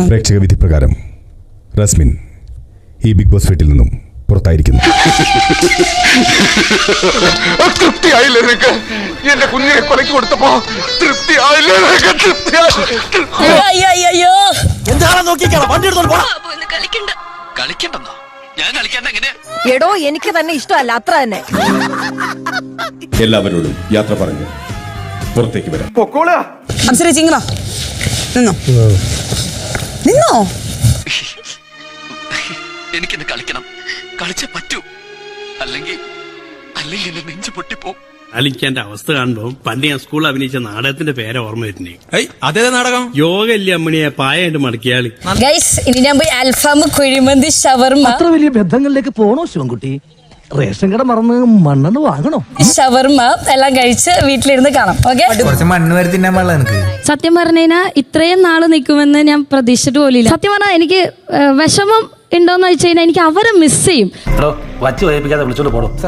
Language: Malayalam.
പ്രേക്ഷക വിധി പ്രകാരം റസ്മിൻ ഈ ബിഗ് ബോസ് വീട്ടിൽ നിന്നും പുറത്തായിരിക്കുന്നു. തൃപ്തിയായില്ലേ നിനക്ക്. എന്റെ കുഞ്ഞിനെ കൊലക്ക് കൊടുത്തപ്പോ തൃപ്തിയായില്ലേ നിനക്ക്. അയ്യോ അയ്യോ കളിക്കണ്ട. കളിക്കണ്ടെന്നോ? ഞാൻ കളിക്കണ്ട എടോ എനിക്ക് തന്നെ ഇഷ്ടമല്ല. അത്ര തന്നെ. എല്ലാവരോടും യാത്ര പറഞ്ഞു പുറത്തേക്ക് വരാം. പൊക്കോളാ. അപ്സര ചിങ്ങ നിന്നോ. നിന്നോ? എനിക്കിന്ന് കളിക്കണം. കളിച്ചേ പറ്റൂ. അല്ലെങ്കിൽ അല്ലെങ്കിൽ എന്റെ നെഞ്ചു പൊട്ടിപ്പോ. അലിക്കാന്റെ അവസ്ഥ കാണുമ്പോ പണ്ട് ഞാൻ സ്കൂളിൽ അഭിനയിച്ച നാടകത്തിന്റെ പേരെ ഓർമ്മ വരുന്നേ. അതേ നാടകം? യോഗ ഇല്ലേ അമ്മണിയെ പായായിട്ട് മടക്കിയാളി. ഗൈസ് ഇനി ഞാൻ പോയി അൽഫാം കുഴിമന്തി ഷവർമ. അത്ര വലിയ ബന്ധങ്ങളിലേക്ക് പോണോ ശിവൻകുട്ടി? റേഷൻ കട മറന്ന് മണ്ണെണ്ണ വാങ്ങണോ? ഷവർമ എല്ലാം കഴിച്ച് വീട്ടിലിരുന്ന് കാണാം. ഓക്കെ കുറച്ച് മണ്ണ് വരെ തിന്നാൻ പാടില്ല എനിക്ക് സത്യം പറഞ്ഞാ ഇത്രയും നാൾ നിൽക്കുമെന്ന് ഞാൻ പ്രതീക്ഷിച്ചിട്ട് പോലില്ല സത്യം പറഞ്ഞാൽ എനിക്ക് ഏഹ്, വിഷമം ഉണ്ടോന്ന് വെച്ച് കഴിഞ്ഞാൽ എനിക്ക് അവരെ മിസ് ചെയ്യും. വച്ച് വൈപ്പിക്കാതെ വിളിച്ചോണ്ട് പോടും.